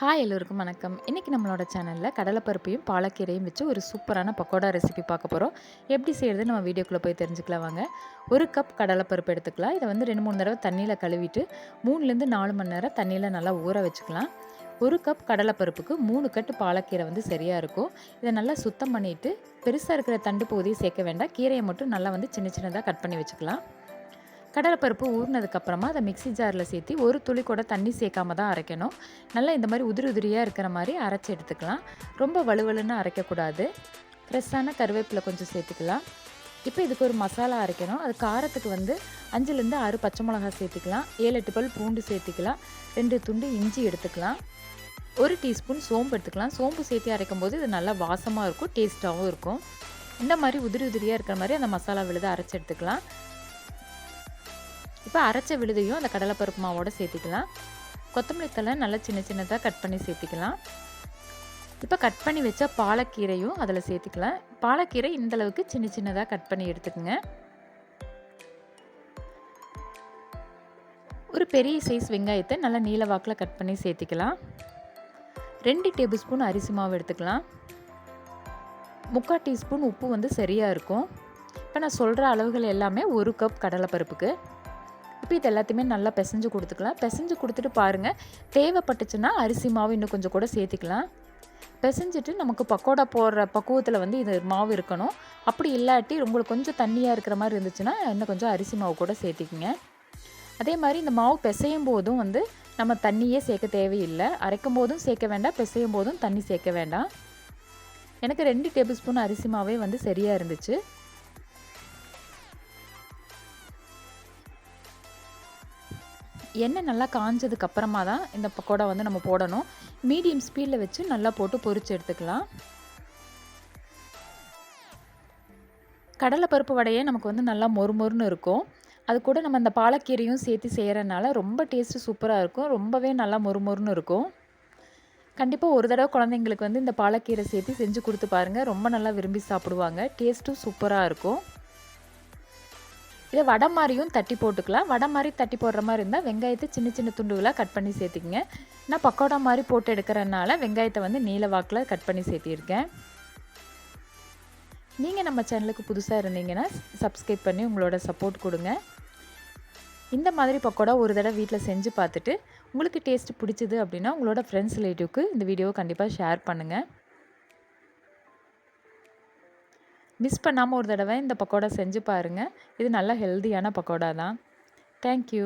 Hi எல்லோருக்கும் வணக்கம். இன்றைக்கி நம்மளோட சேனலில் கடலைப்பருப்பையும் பாலக்கீரையும் வச்சு ஒரு சூப்பரான பக்கோடா ரெசிபி பார்க்க போகிறோம் எப்படி செய்கிறது நம்ம வீடியோக்குள்ளே போய் தெரிஞ்சுக்கலாம் வாங்க. ஒரு கப் கடலைப்பருப்பு எடுத்துக்கலாம். இதை வந்து ரெண்டு மூணு தடவை தண்ணியில் கழுவிட்டு மூணுலேருந்து நாலு மணி நேரம் தண்ணியில் நல்லா ஊற வச்சுக்கலாம். ஒரு கப் கடலைப்பருப்புக்கு மூணு கட்டு பாலக்கீரை வந்து சரியாக இருக்கும். இதை நல்லா சுத்தம் பண்ணிவிட்டு பெருசாக இருக்கிற தண்டு பகுதியை சேர்க்க வேண்டாம். கீரையை மட்டும் நல்லா வந்து சின்ன சின்னதாக கட் பண்ணி வச்சுக்கலாம். கடலைப்பருப்பு ஊறினதுக்கப்புறமா அதை மிக்சி ஜாரில் சேர்த்து ஒரு துளி கூட தண்ணி சேர்க்காம தான் அரைக்கணும். நல்லா இந்த மாதிரி உதிரி உதிரியாக இருக்கிற மாதிரி அரைச்சி எடுத்துக்கலாம். ரொம்ப வலுவலுன்னு அரைக்கக்கூடாது. ஃப்ரெஷ்ஷான கருவேப்பிலை கொஞ்சம் சேர்த்துக்கலாம். இப்போ இதுக்கு ஒரு மசாலா அரைக்கணும். அது காரத்துக்கு வந்து அஞ்சுலேருந்து ஆறு பச்சை மிளகா சேர்த்துக்கலாம். ஏழு எட்டு பல் பூண்டு சேர்த்துக்கலாம். ரெண்டு துண்டு இஞ்சி எடுத்துக்கலாம். ஒரு டீஸ்பூன் சோம்பு எடுத்துக்கலாம். சோம்பு சேர்த்து அரைக்கும் போது இது நல்லா வாசமாக இருக்கும் டேஸ்ட்டாகவும் இருக்கும். இந்த மாதிரி உதிரி உதிரியாக இருக்கிற மாதிரி அந்த மசாலா விழுத அரைச்சி எடுத்துக்கலாம். இப்போ அரைச்ச விழுதையும் அந்த கடலைப்பருப்பு மாவோட சேர்த்திக்கலாம். கொத்தமல்லி தலை நல்லா சின்ன சின்னதாக கட் பண்ணி சேர்த்துக்கலாம். இப்போ கட் பண்ணி வச்ச பாலக்கீரையும் அதில் சேர்த்துக்கலாம். பாலக்கீரை இந்தளவுக்கு சின்ன சின்னதாக கட் பண்ணி எடுத்துக்கோங்க. ஒரு பெரிய சைஸ் வெங்காயத்தை நல்லா நீல வாக்கில் கட் பண்ணி சேர்த்துக்கலாம். ரெண்டு டேபிள் ஸ்பூன் அரிசி மாவு எடுத்துக்கலாம். முக்கால் டீஸ்பூன் உப்பு வந்து சரியாக இருக்கும். இப்போ நான் சொல்கிற அளவுகள் எல்லாமே ஒரு கப் கடலைப்பருப்புக்கு. இப்போ இது எல்லாத்தையுமே நல்லா பிசைஞ்சு கொடுத்துக்கலாம். பிசைஞ்சு கொடுத்துட்டு பாருங்கள் தேவைப்பட்டுச்சுன்னா அரிசி மாவு இன்னும் கொஞ்சம் கூட சேர்த்துக்கலாம். பிசைஞ்சிட்டு நமக்கு பக்கோடா போடுற பக்குவத்தில் வந்து இது மாவு இருக்கணும். அப்படி இல்லாட்டி உங்களுக்கு கொஞ்சம் தண்ணியாக இருக்கிற மாதிரி இருந்துச்சுன்னா இன்னும் கொஞ்சம் அரிசி மாவு கூட சேர்த்திக்கிங்க. அதே மாதிரி இந்த மாவு பிசையும் போதும் வந்து நம்ம தண்ணியே சேர்க்க தேவையில்லை. அரைக்கும் போதும் சேர்க்க வேண்டாம். பிசையும் போதும் தண்ணி சேர்க்க வேண்டாம். எனக்கு ரெண்டு டேபிள் ஸ்பூன் அரிசி மாவே வந்து சரியாக இருந்துச்சு. எண்ணெய் நல்லா காஞ்சதுக்கு அப்புறமா தான் இந்த பக்கோடா வந்து நம்ம போடணும். மீடியம் ஸ்பீடில் வச்சு நல்லா போட்டு பொரிச்சு எடுத்துக்கலாம். கடலை பருப்பு வடையே நமக்கு வந்து நல்லா மொறு மொறுன்னு இருக்கும். அது கூட நம்ம இந்த பாலக்கீரையும் சேர்த்து செய்கிறனால ரொம்ப டேஸ்ட்டு சூப்பராக இருக்கும். ரொம்பவே நல்லா மொறு மொறுன்னு இருக்கும். கண்டிப்பாக ஒரு தடவை குழந்தைங்களுக்கு வந்து இந்த பாலக்கீரை சேர்த்து செஞ்சு கொடுத்து பாருங்கள் ரொம்ப நல்லா விரும்பி சாப்பிடுவாங்க. டேஸ்ட்டும் சூப்பராக இருக்கும். இதை வடை மாதிரியும் தட்டி போட்டுக்கலாம். வடை மாதிரி தட்டி போடுற மாதிரி இருந்தால் வெங்காயத்தை சின்ன சின்ன துண்டுகளாக கட் பண்ணி சேர்த்திக்கங்க. நான் பக்கோடா மாதிரி போட்டு எடுக்கிறனால வெங்காயத்தை வந்து நீல வாக்கில் கட் பண்ணி சேர்த்திருக்கேன். நீங்கள் நம்ம சேனலுக்கு புதுசாக இருந்தீங்கன்னா சப்ஸ்கிரைப் பண்ணி உங்களோட சப்போர்ட் கொடுங்க. இந்த மாதிரி பக்கோடா ஒரு தடவை வீட்டில் செஞ்சு பார்த்துட்டு உங்களுக்கு டேஸ்ட் பிடிச்சிது அப்படின்னா உங்களோட ஃப்ரெண்ட்ஸ் ரிலேட்டிவ்க்கு இந்த வீடியோவை கண்டிப்பாக ஷேர் பண்ணுங்கள் மிஸ் பண்ணாமல் ஒரு தடவை இந்த பக்கோடா செஞ்சு பாருங்கள் இது நல்ல ஹெல்த்தியான பக்கோடா தான். தேங்க்யூ